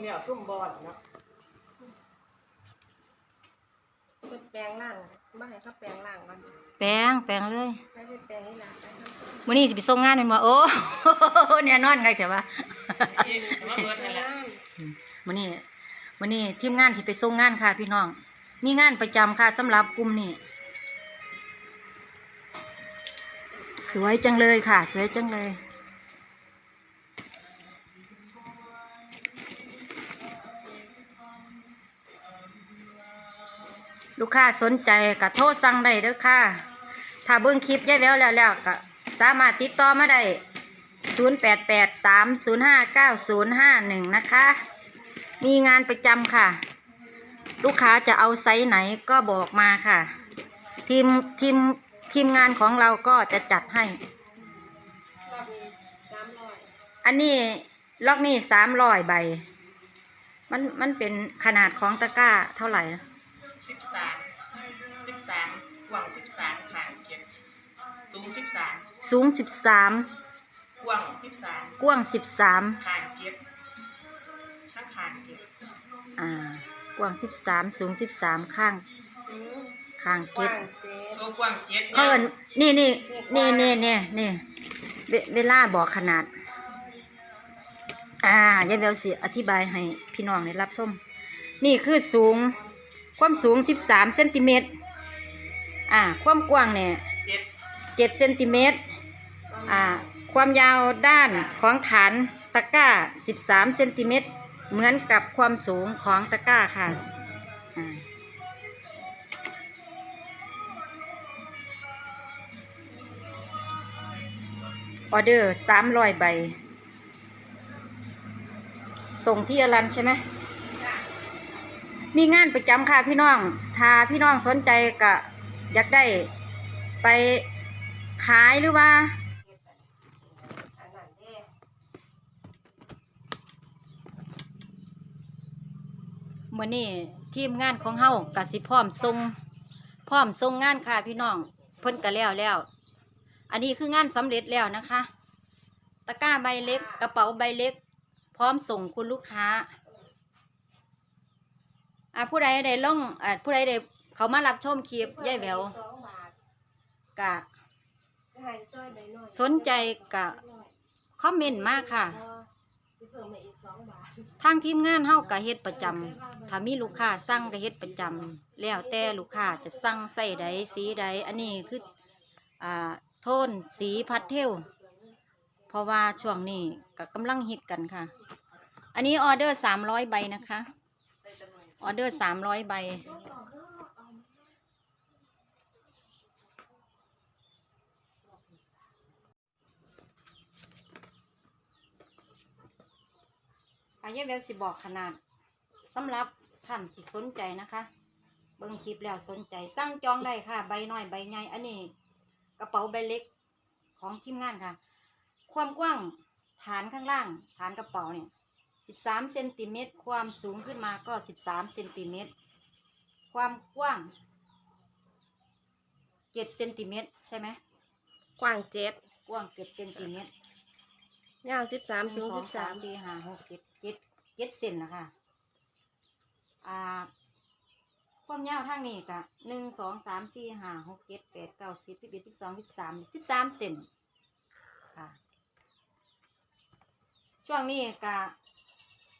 เลี้ยวซุ่มบอลเนาะเป็นแปลงล่างบ้านไหนเขาแปลงล่างมันแปลงแปลงเลยให้เป็นแปลงนี่ล่ะไปทำมื้อนี้สิไปส่งงานแม่นบ่โอ้ เนี่ยนอนคักแต่ว่าอีกมาเบิดนั่นแหละมื้อนี้มื้อนี้ทีมงานสิไปส่งงานค่ะพี่น้อง มีงานประจำค่ะสำหรับกลุ่มนี้สวยจังเลยค่ะ สวยจังเลย ลูกค้าสนใจก็โทรสั่งได้เด้อค่ะ ถ้าเบิ่งคลิปยายแววแล้วแล้วก็สามารถติดต่อมาได้ 0883059051 นะคะ มีงานประจำค่ะ ลูกค้าจะเอาไซส์ไหนก็บอกมาค่ะ ทีมทีมทีมงานของเราก็จะจัดให้ อันนี้ล็อกนี่สามร้อยใบ มันมันเป็นขนาดของตะกร้าเท่าไหร่นะ สิบสามสิบสามกว้างสิบสามขางเกียรสูงสิบสามสูงสิบสามกว้างสิบสามกว้างสิบสามขางเกียรข้างขางเกียรอ่ากว้างสิบสามสูงสิบสามข้างอืมข้างกเก็ว้าดงเจ็ดตัวกว้างเกียรเขาเอินนี่นี่นี่นี่นี่นี่เวเวลาบอกขนาด อ่ายายเบลสิอธิบายให้พี่น้องได้รับชมนี่คือสูง ความสูงสิบสามเซนติเมตรอ่าความกว้างเนี่ยเจ็ดเจ็ดเซนติเมตรอ่าความยาวด้านของฐานตะกร้า 13เซนติเมตรเหมือนกับความสูงของตะกร้าค่ะอ่าออเดอร์300ใบ ส่งที่อลันใช่ไหม มีงานประจำค่ะพี่น้อง ถ้าพี่น้องสนใจก็อยากได้ไปขายหรือว่าเมื่อนี้ทีมงานของเฮากะสิพร้อมส่งพร้อมส่งงานค่ะพี่น้องเพิ่นก็แล้วแล้ว อันนี้คืองานสำเร็จแล้วนะคะ ตะกร้าใบเล็กกระเป๋าใบเล็ก พร้อมส่งคุณลูกค้า อ่าผู้ใดได้ลงอ่าผู้ใดได้เขามารับชมคลิปยายแหววสองบาทกะจะให้ซอยใบน้อยสนใจกะ คอมเมนต์มาค่ะสิเพิ่มมาอีกสองบาท ทางทีมงานเฮากะเฮ็ดประจำถ้ามีลูกค้าสั่งก็เฮ็ดประจำแล้วแต่ลูกค้าจะสั่งใส่ใดสีใด อันนี้คืออ่าโทนสีพัดเทลเพราะว่าช่วงนี้ก็กำลังฮิตกันค่ะ อันนี้ออเดอร์สามร้อยใบนะคะ ออเดอร์สามร้อยใบ อายเวลสิบอกขนาดสำหรับท่านที่สนใจนะคะ เบิ่งคลิปแล้วสนใจสั่งจองได้ค่ะ ใบน้อยใบใหญ่อันนี้ กระเป๋าใบเล็กของทีมงานค่ะ ความกว้างฐานข้างล่าง ฐานกระเป๋าเนี่ย 13เซนติเมตรความสูงขึ้นมาก็ 13เซนติเมตรความกว้าง7เซนติเมตรใช่ไหมกว้างเจ็ดกว้าง7เซนติเมตรยาวสิบสามหสูนึ่งสสิองบสามสี่ห้าหกเจ็ดเจ็ดเจ็ดเซนนะคะอ่าความยาวทางนี้กะหนึ่งสองสามสี่ห้าหกเจ็ดแปดเก้าสิบสิบเอ็ดสิบสองสิบสามสิบสามเซนค่ะช่วงนี้กะก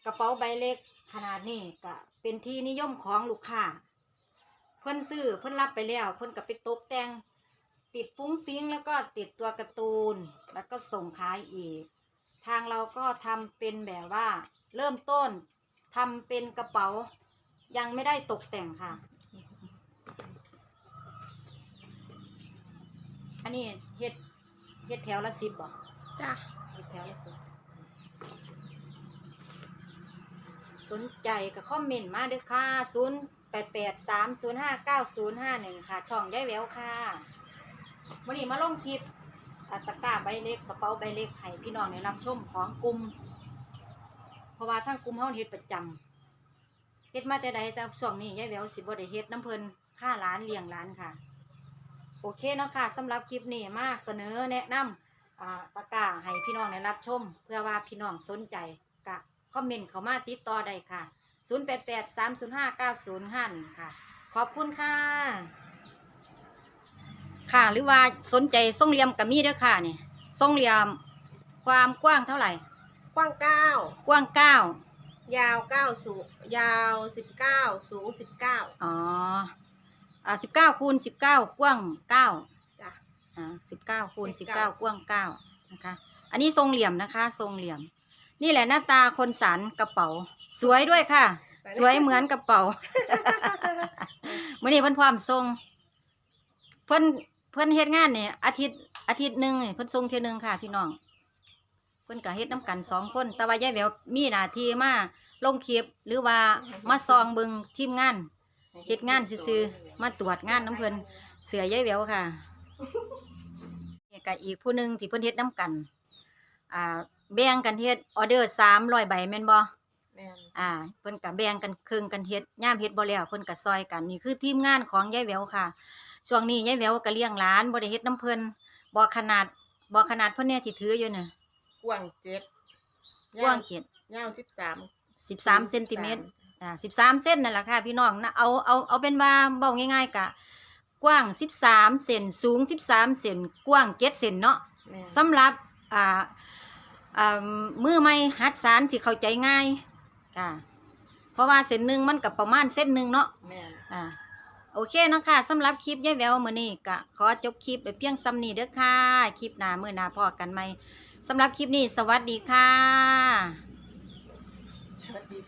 ระเป๋าใบเล็กขนาดนี้กะเป็นที่นิยมของลูกค้าเพิ่นซื้อเพิ่นรับไปแล้ว เพิ่นก็ไปตกแต่ง ติดฟุ้งฟิ้งแล้วก็ติดตัวการ์ตูน แล้วก็ส่งขายอีก ทางเราก็ทำเป็นแบบว่า เริ่มต้นทำเป็นกระเป๋า ยังไม่ได้ตกแต่งค่ะ อันนี้เฮ็ดเฮ็ดแถวละสิบบ่จ้ะเฮ็ดแถวละสิบ สนใจก็คอมเมนต์มาเด้อค่ะศูนย์แปดแปดสามศูนย์ห้าเก้าศูนย์ห้าหนึ่งค่ะ ช่องย้ายแววค่ะวันนี้มาลงคลิปอัตะกร้าใบเล็กกระเป๋าใบเล็กให้พี่น้องได้รับชมของกลุ่มเพราะว่าทางกลุ่มเฮาเฮ็ดประจำเฮ็ดมาแต่ใดแต่ช่วงนี้ยายแววสิบ่ได้เฮ็ดน้ำเพลินค่าร้านเลี้ยงร้านค่ะ โอเคเนาะค่ะสำหรับคลิปนี้มาเสนอแนะนำอ่าตะกร้าให้พี่น้องได้รับชม เพื่อว่าพี่น้องสนใจกะ คอมเมนต์เข้ามาติดต่อได้ค่ะ 088 305 9051 ค่ะ ขอบคุณค่ะ ค่ะหรือว่าสนใจทรงเหลี่ยมกับมีเด้อค่ะนี่ทรงเหลี่ยมความกว้างเท่าไหร่ กว้างเก้ากว้างเก้ายาวเก้าสูงยาวสิบเก้าสูงสิบเก้าอ๋ออ่าสิบเก้าคูณสิบเก้ากว้างเก้า จ้ะอ่าสิบเก้าคูณสิบ19เก้ากว้างเก้านะคะ อันนี้ทรงเหลี่ยมนะคะ ทรงเหลี่ยม นี่แหละหน้าตาคนสันกระเป๋า สวยด้วยค่ะ สวยเหมือนกระเป๋ามื่อนี้เพิ่นพร้อมส่งเพิ่นเพิ่นเฮ็ดงานเนี่ยอาทิตย์อาทิตย์หนึ่งนี่เพิ่นส่งเที่ยหนึงค่ะพี่น้องเพิ่นก็เฮ็ดน้กันสองคน แต่ว่ายายแววมีหน้าที่มาลงคลิปหรือว่ามาซองเบิงทีมงานเฮ็ดงานซื่อๆมาตรวจงานน้ำเพิ่นเสือยายแววค่ะเนี่ยก็อีกผู้หนึงที่เพิ่นเฮ็ดน้กันอ่า แบ่งกันเฮ็ดออเดอร์300ใบแม่นบ่แม่นอ่าเพิ่นก็แบ่งกันครึ่งกันเฮ็ดย่ามเฮ็ดบ่แล้วเพิ่นก็ซอยกันนี่คือทีมงานของยายแหววค่ะ ช่วงนี้ยายแหววก็เลี้ยงหลานบ่ได้เฮ็ดน้ำเพิ่นบ่ขนาดบ่ขนาดเพิ่นเนี่ยที่ถืออยู่น่ะกว้างเจ็ดกว้างเกียรยาวสิบสาม13เซนติเมตร อ่า13เซนนั่นล่ะค่ะพี่น้องนะเอาเอาเอาเป็นว่าเว้าง่ายๆกะกว้าง13เซนสูง13เซนกว้าง7เซนเนาะแม่นสำหรับอ่าอ่า มือใหม่หัดสารสิเข้าใจง่ายค่ะ เพราะว่าเส้นหนึงมันก็ประมาณเส้นหนึงเนาะแม่นอ่าโอเคเนาะค่ะสำหรับคลิปยายแววมื้อนี้ก็ขอจบคลิปไปเพียงซ้ำนี้เด้อค่ะ คลิปหน้ามื้อหน้าพอกันใหม่สำหรับคลิปนี้สวัสดีค่ะ สวัสดี